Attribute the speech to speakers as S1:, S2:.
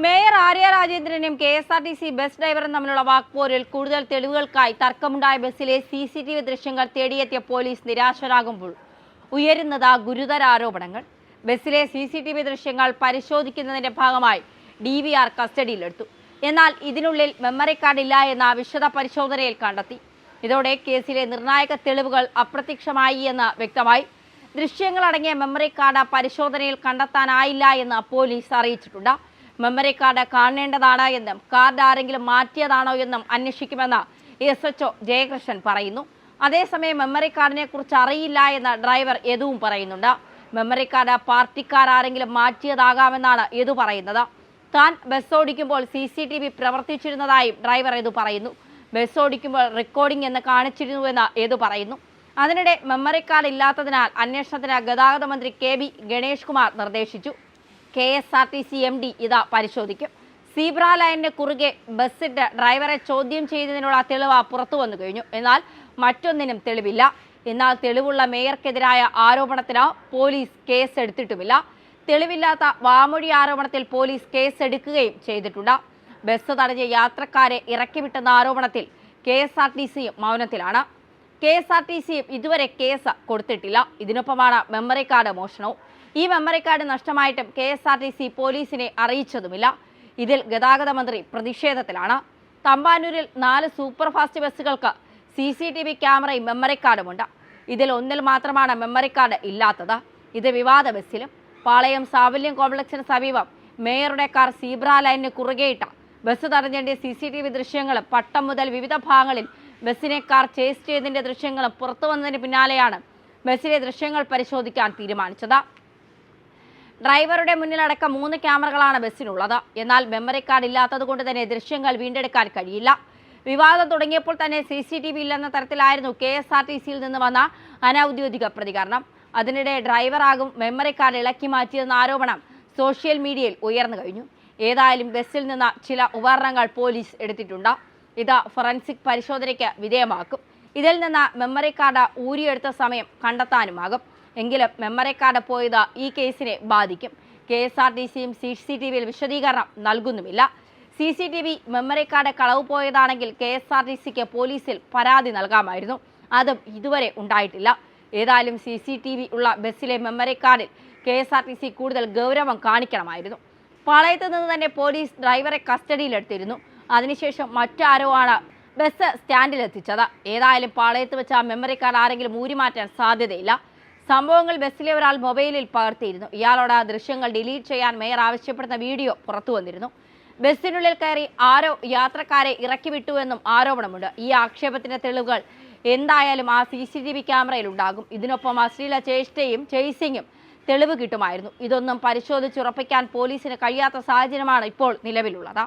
S1: Mayor Arya രാജേന്ദ്രനും K S R T C bus ഡ്രൈവറും തമ്മിലുള്ള വാക്പോരിൽ കൂടുതൽ തെളിവുകൾക്കായി തർക്കമുണ്ടായ ബസ്സിലെ സി സി ടി വി ദൃശ്യങ്ങൾ തേടിയെത്തിയ പോലീസ് നിരാശരാകുമ്പോൾ ഉയരുന്നത് ഗുരുതര ആരോപണങ്ങൾ. ബസ്സിലെ സി സി ടി വി ദൃശ്യങ്ങൾ പരിശോധിക്കുന്നതിന്റെ ഭാഗമായി ഡി വി ആർ കസ്റ്റഡിയിലെടുത്തു. എന്നാൽ ഇതിനുള്ളിൽ മെമ്മറി കാർഡ് ഇല്ല എന്ന വിശദ പരിശോധനയിൽ കണ്ടെത്തി. ഇതോടെ കേസിലെ നിർണായക തെളിവുകൾ അപ്രത്യക്ഷമായി എന്ന് വ്യക്തമായി. ദൃശ്യങ്ങളടങ്ങിയ മെമ്മറി കാർഡ് പരിശോധനയിൽ കണ്ടെത്താനായില്ല എന്ന് പോലീസ് അറിയിച്ചിട്ടുണ്ട്. മെമ്മറി കാർഡ് കാണേണ്ടതാണ് എന്നും കാർഡ് ആരെങ്കിലും മാറ്റിയതാണോ എന്നും അന്വേഷിക്കുമെന്ന് എസ് എച്ച് ജയകൃഷ്ണൻ പറയുന്നു. അതേസമയം മെമ്മറി കാർഡിനെ കുറിച്ച് അറിയില്ല എന്ന് ഡ്രൈവർ യദുവും പറയുന്നുണ്ട്. മെമ്മറി കാർഡ് പാർട്ടിക്കാർ ആരെങ്കിലും മാറ്റിയതാകാമെന്നാണ് യദു പറയുന്നത്. താൻ ബസ് ഓടിക്കുമ്പോൾ സി സി ടി വി പ്രവർത്തിച്ചിരുന്നതായും ഡ്രൈവർ യദു പറയുന്നു. ബസ് ഓടിക്കുമ്പോൾ റെക്കോർഡിംഗ് എന്ന് കാണിച്ചിരുന്നുവെന്ന് യദു പറയുന്നു. അതിനിടെ മെമ്മറി കാർഡ് ഇല്ലാത്തതിനാൽ അന്വേഷണത്തിന് ഗതാഗത മന്ത്രി കെ ബി ഗണേഷ് കുമാർ നിർദ്ദേശിച്ചു. K S R T C M D ഇതാ പരിശോധിക്കും. സീബ്ര ലൈനിന് കുറുകെ ബസ്സിട്ട് ഡ്രൈവറെ ചോദ്യം ചെയ്തതിനുള്ള തെളിവ് പുറത്തു വന്നു കഴിഞ്ഞു. എന്നാൽ മറ്റൊന്നിനും തെളിവില്ല. എന്നാൽ തെളിവുള്ള മേയർക്കെതിരായ ആരോപണത്തിന് പോലീസ് കേസ് എടുത്തിട്ടുമില്ല തെളിവില്ലാത്ത വാമൊഴി ആരോപണത്തിൽ പോലീസ് കേസ് എടുക്കുകയും ചെയ്തിട്ടുണ്ട്. ബസ് തടഞ്ഞ യാത്രക്കാരെ ഇറക്കിവിട്ടെന്ന ആരോപണത്തിൽ കെ എസ് ആർ ടി സിയും മൗനത്തിലാണ്. കെ എസ് ആർ ടി സിയും ഇതുവരെ കേസ് കൊടുത്തിട്ടില്ല. ഇതിനൊപ്പമാണ് മെമ്മറി കാർഡ് മോഷണവും. ഈ memory card നഷ്ടമായിട്ടും K S R T C പോലീസിനെ അറിയിച്ചതുമില്ല. ഇതിൽ ഗതാഗത മന്ത്രി പ്രതിഷേധത്തിലാണ്. തമ്പാനൂരിൽ നാല് സൂപ്പർ ഫാസ്റ്റ് ബസ്സുകൾക്ക് സി സി ടി വി ക്യാമറയും മെമ്മറി കാർഡുമുണ്ട് ഇതിൽ ഒന്നിൽ മാത്രമാണ് മെമ്മറി കാർഡ് ഇല്ലാത്തത്. ഇത് വിവാദ ബസ്സിലും പാളയം സാവല്യം കോംപ്ലക്സിന് സമീപം മേയറുടെ കാർ സീബ്ര ലൈനിന് കുറുകെയിട്ട ബസ് തടഞ്ഞതിന്റെ സി സി ടി വി ദൃശ്യങ്ങളും പട്ടം മുതൽ വിവിധ ഭാഗങ്ങളിൽ ബസ്സിനെ കാർ ചേസ് ചെയ്തതിന്റെ ദൃശ്യങ്ങളും പുറത്തു വന്നതിന് പിന്നാലെയാണ് ബസ്സിലെ ദൃശ്യങ്ങൾ പരിശോധിക്കാൻ തീരുമാനിച്ചത്. ഡ്രൈവറുടെ മുന്നിലടക്കം മൂന്ന് ക്യാമറകളാണ് ബസ്സിനുള്ളത്. എന്നാൽ മെമ്മറി കാർഡ് ഇല്ലാത്തത് കൊണ്ട് തന്നെ ദൃശ്യങ്ങൾ വീണ്ടെടുക്കാൻ കഴിയില്ല. വിവാദം തുടങ്ങിയപ്പോൾ തന്നെ സി സി ടി വി ഇല്ലെന്ന തരത്തിലായിരുന്നു കെ എസ് ആർ ടി സിയിൽ നിന്ന് വന്ന അനൌദ്യോഗിക പ്രതികരണം. അതിനിടെ ഡ്രൈവറാകും മെമ്മറി കാർഡ് ഇളക്കി മാറ്റിയെന്ന ആരോപണം സോഷ്യൽ മീഡിയയിൽ ഉയർന്നു കഴിഞ്ഞു. ഏതായാലും ബസ്സിൽ നിന്ന് ചില ഉപകരണങ്ങൾ പോലീസ് എടുത്തിട്ടുണ്ട്. ഇത് ഫൊറൻസിക് പരിശോധനയ്ക്ക് വിധേയമാക്കും. ഇതിൽ നിന്ന് മെമ്മറി കാർഡ് ഊരിയെടുത്ത സമയം കണ്ടെത്താനുമാകും. എങ്കിലും മെമ്മറി കാർഡ് പോയത് ഈ കേസിനെ ബാധിക്കും. കെ എസ് ആർ ടി സിയും സി സി ടി വിയിൽ വിശദീകരണം നൽകുന്നുമില്ല. C C T V memory card കളവ് പോയതാണെങ്കിൽ കെ എസ് ആർ ടി സിക്ക് പോലീസിൽ പരാതി നൽകാമായിരുന്നു. അതും ഇതുവരെ ഉണ്ടായിട്ടില്ല. ഏതായാലും സി സി ടി വി ഉള്ള ബസ്സിലെ മെമ്മറി കാർഡിൽ K S R T C കൂടുതൽ ഗൗരവം കാണിക്കണമായിരുന്നു. പാളയത്ത് നിന്ന് തന്നെ പോലീസ് ഡ്രൈവറെ കസ്റ്റഡിയിലെടുത്തിരുന്നു. അതിനുശേഷം മറ്റാരോ ആണ് ബസ് സ്റ്റാൻഡിലെത്തിച്ചത്. ഏതായാലും പാളയത്ത് വെച്ച് ആ മെമ്മറി കാർഡ് ആരെങ്കിലും ഊരിമാറ്റാൻ സാധ്യതയില്ല. സംഭവങ്ങൾ ബസ്സിലെ ഒരാൾ മൊബൈലിൽ പകർത്തിയിരുന്നു. ഇയാളോട് ആ ദൃശ്യങ്ങൾ ഡിലീറ്റ് ചെയ്യാൻ മേയർ ആവശ്യപ്പെടുന്ന വീഡിയോ പുറത്തു വന്നിരുന്നു. ബസ്സിനുള്ളിൽ കയറി ആരോ യാത്രക്കാരെ ഇറക്കി വിട്ടുവെന്നും ആരോപണമുണ്ട്. ഈ ആക്ഷേപത്തിന്റെ തെളിവുകൾ എന്തായാലും ആ സി സി ടി വി ക്യാമറയിൽ ഉണ്ടാകും. ഇതിനൊപ്പം അശ്ലീല ചേഷ്ടയും ചേസിങ്ങും തെളിവ് കിട്ടുമായിരുന്നു. ഇതൊന്നും പരിശോധിച്ചുറപ്പിക്കാൻ പോലീസിന് കഴിയാത്ത സാഹചര്യമാണ് ഇപ്പോൾ നിലവിലുള്ളത്.